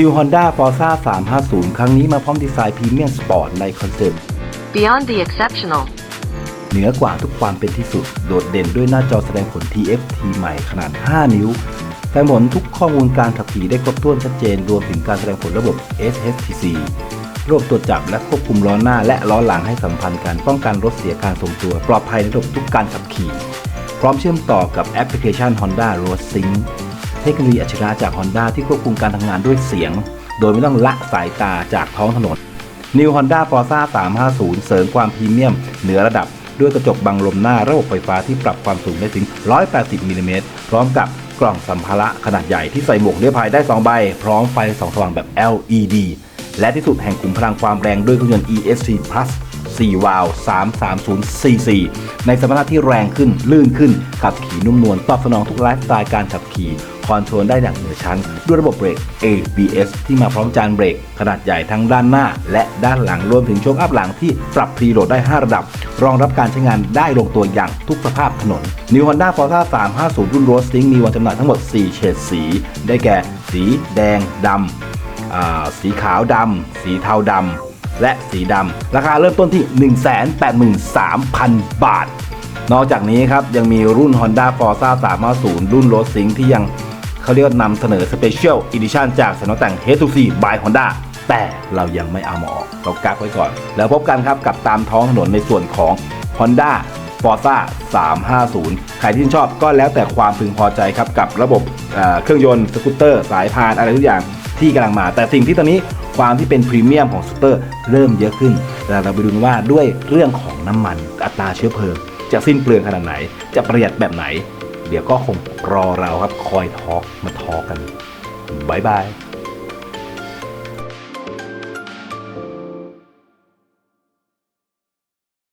New Honda Forza 350 ครั้งนี้มาพร้อมดีไซน์พรีเมียมสปอร์ตในคอนเซ็ปต์ Beyond the exceptional. เหนือกว่าทุกความเป็นที่สุด โดดเด่นด้วยหน้าจอแสดงผล TFT ใหม่ขนาด 5 นิ้วแสดงผลทุกข้อมูลการขับขี่ได้ครบถ้วนชัดเจน รวมถึงการแสดงผลระบบ SHTC ระบบตรวจจับและควบคุมล้อหน้าและล้อหลังให้สัมพันธ์กันป้องกันรถเสียการทรงตัว ปลอดภัยในระบบทุกการขับขี่ พร้อมเชื่อมต่อกับแอปพลิเคชัน Honda Road Sync เทคโนโลยีอัจฉริยะจาก Honda ที่ควบคุมการทำงานด้วยเสียง โดยไม่ต้องละสายตาจากท้องถนน New Honda Forza 350 เสริมความพรีเมียม เหนือระดับด้วยกระจกบังลมหน้าระบบไฟฟ้าที่ปรับความสูงได้ถึง 180มิลลิเมตรพร้อมกับกล่องสัมภาระขนาดใหญ่ที่ใส่หมวกนิรภัยได้ 2 ใบ พร้อมไฟสองสว่างแบบ LED และที่สุดแห่งขุมพลังความแรงด้วยเครื่องยนต์ ESC Plus 4 วาล์ว 330cc ในสมรรถนะที่แรงขึ้น ลื่นขึ้น ขับขี่นุ่มนวล ตอบสนองทุกไลฟ์สไตล์การขับขี่ คอนโทรลได้อย่างเหนือชั้น ด้วยระบบเบรก ABS ที่มาพร้อมจานเบรกขนาดใหญ่ทั้งด้านหน้า และด้านหลังรวมถึงโชคอัพหลังที่ปรับพรีโหลดได้ 5 ระดับ รองรับการใช้งานได้ลงตัวอย่างทุกสภาพถนน New Honda Forza 350 รุ่น Road Sting มีวันจำหน่ายทั้งหมด 4 เฉดสี ได้แก่ สีแดงดำสีขาวดำสีเทาดำและสีดำราคาเริ่มต้นที่ 183,000 บาทนอกจากนี้ครับ ยังมีรุ่น Honda Forza 350 รุ่น Road Sync ที่ยัง เขาเรียกนำเสนอ Special Edition จากสำนักแต่ง H2C by Honda แต่เรายังไม่เอามาออกเรากักไว้ก่อน แล้วพบกันครับกับตามท้องถนนในส่วนของ Honda Forza 350 ใครที่ชอบก็แล้วแต่ความพึงพอใจครับ กับระบบเอ่อเครื่องยนต์สกูตเตอร์สายพานอะไรทุกอย่างที่กำลังมา แต่สิ่งที่ตอนนี้ความที่เป็นพรีเมียมของสกูตเตอร์เริ่มเยอะขึ้น แต่เราไปดูว่าด้วยเรื่องของน้ำมันอัตราเชื้อเพลิง จะสิ้นเปลืองขนาดไหน จะประหยัดแบบไหน เดี๋ยวก็คงรอเราครับคอยทอล์กมาทอล์กกันบายบาย